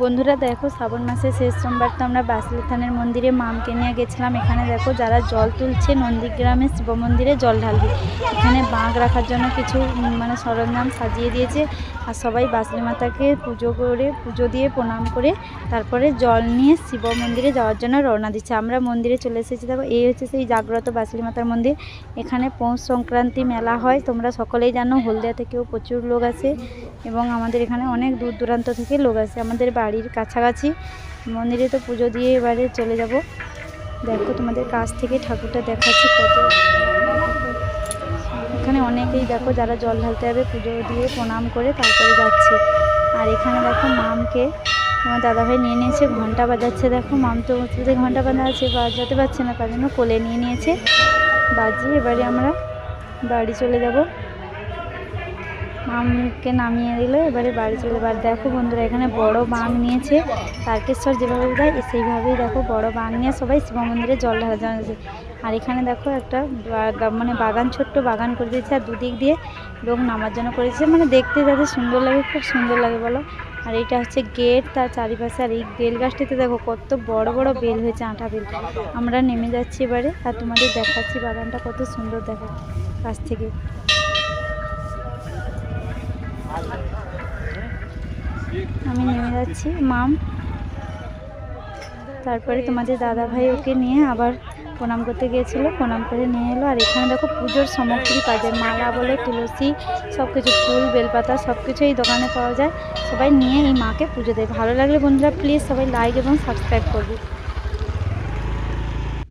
বন্ধুরা দেখো, শ্রাবণ মাসের শেষ সোমবার তো আমরা বাসলি থানের মন্দিরে মামকে নিয়ে গেছিলাম। এখানে দেখো, যারা জল তুলছে, নন্দীগ্রামে শিব মন্দিরে জল ঢালবে। এখানে বাঁক রাখার জন্য কিছু মানে সরঞ্জাম সাজিয়ে দিয়েছে। আর সবাই বাসলি মাতাকে পুজো করে, পুজো দিয়ে প্রণাম করে তারপরে জল নিয়ে শিব মন্দিরে যাওয়ার জন্য রওনা দিচ্ছে। আমরা মন্দিরে চলে এসেছি। দেখো, এই হচ্ছে সেই জাগ্রত বাসলি মাতার মন্দির। এখানে পৌষ সংক্রান্তি মেলা হয়। তোমরা সকলেই জানো হলদিয়া থেকেও প্রচুর লোক আসে এবং আমাদের এখানে অনেক দূর দূরান্ত থেকে লোক আসে। আমাদের বাড়ির কাছাকাছি। মন্দিরে তো পুজো দিয়ে এবারে চলে যাব। দেখো তোমাদের কাছ থেকে ঠাকুরটা দেখাচ্ছি কত। এখানে অনেকেই দেখো যারা জল ঢালতে যাবে, পুজো দিয়ে প্রণাম করে তারপরে যাচ্ছে। আর এখানে দেখো মামকে আমার দাদাভাই নিয়ে নিয়েছে ঘণ্টা বাজাচ্ছে। দেখো মাম তো মসজিদে ঘণ্টা বাঁধা আছে, বাজাতে পারছে না। তার জন্য কোলে নিয়ে নিয়েছে। বাজিয়ে এবারে আমরা বাড়ি চলে যাব। মামকে নামিয়ে দিল, এবারে বাড়ি চলে এবার দেখো বন্ধুরা এখানে বড় বাং নিয়েছে, তারকেশ্বর যেভাবে দেয় সেইভাবেই দেখো বড় বাং নিয়ে সবাই শিব মন্দিরে জল ঢালা যাচ্ছে আর এখানে দেখো একটা মানে বাগান, ছোট্ট বাগান করে দিয়েছে, আর দুদিক দিয়ে লোক নামার জন্য করেছে। মানে দেখতে যাতে সুন্দর লাগে, খুব সুন্দর লাগে বলো। আর এটা হচ্ছে গেট, তার চারিপাশে আর এই বেল গাছটিতে দেখো কত বড় বড় বেল হয়েছে আটা বেল। আমরা নেমে যাচ্ছি এবারে, আর তোমাদের দেখাচ্ছি বাগানটা কত সুন্দর দেখো কাছ থেকে। আমি নেমে যাচ্ছি, মাম। তারপরে তোমাদের দাদা ভাই ওকে নিয়ে আবার প্রণাম করতে গিয়েছিল, প্রণাম করে নিয়ে এলো। আর এখানে দেখো পুজোর সামগ্রী পাওয়া যায়, মালা বলে, তুলসী সব কিছু ফুল, বেলপাতা সব কিছু এই দোকানে পাওয়া যায়। সবাই নিয়ে এই মাকে পুজো দেয়। ভালো লাগলে বন্ধুরা প্লিজ সবাই লাইক এবং সাবস্ক্রাইব করবে।